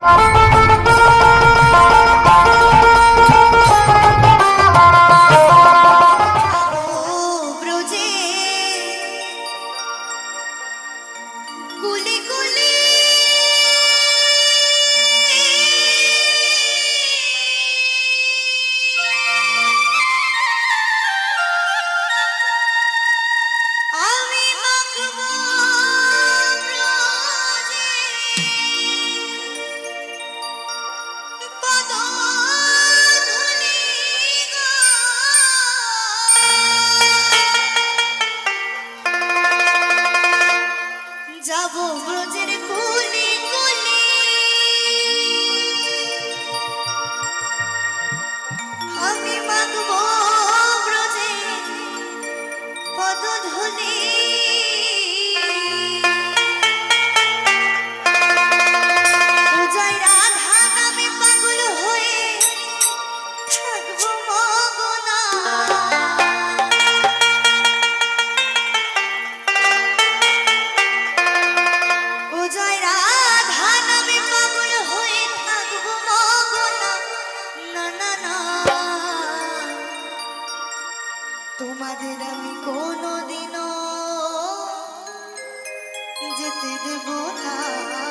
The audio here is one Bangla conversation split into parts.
Bye. did it for থাকতে দেব না।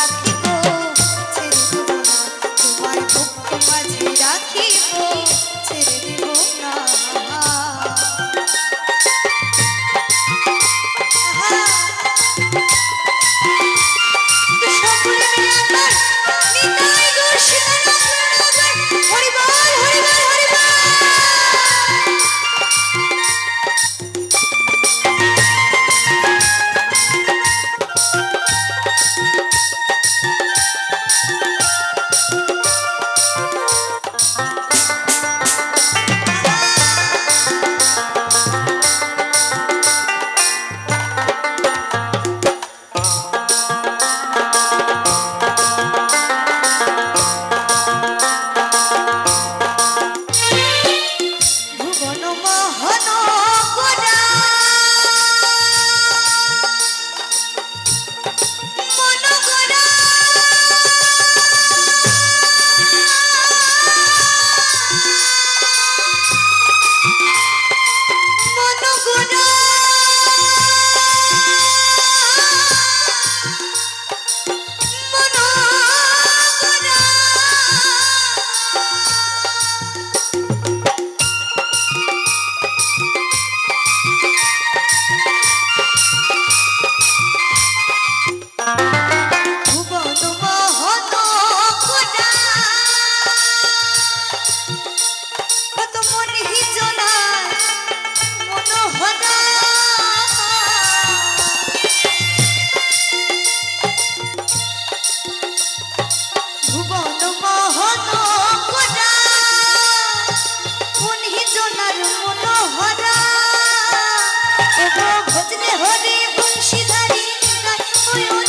Happy birthday. ভজনে হরে বংশীধারী গায় ময়ূর।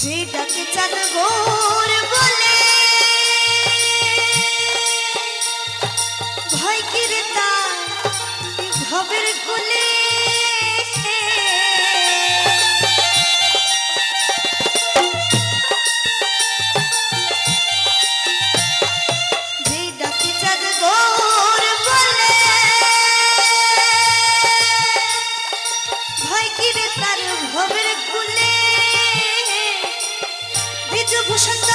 সে ডাকে চান গো 我想。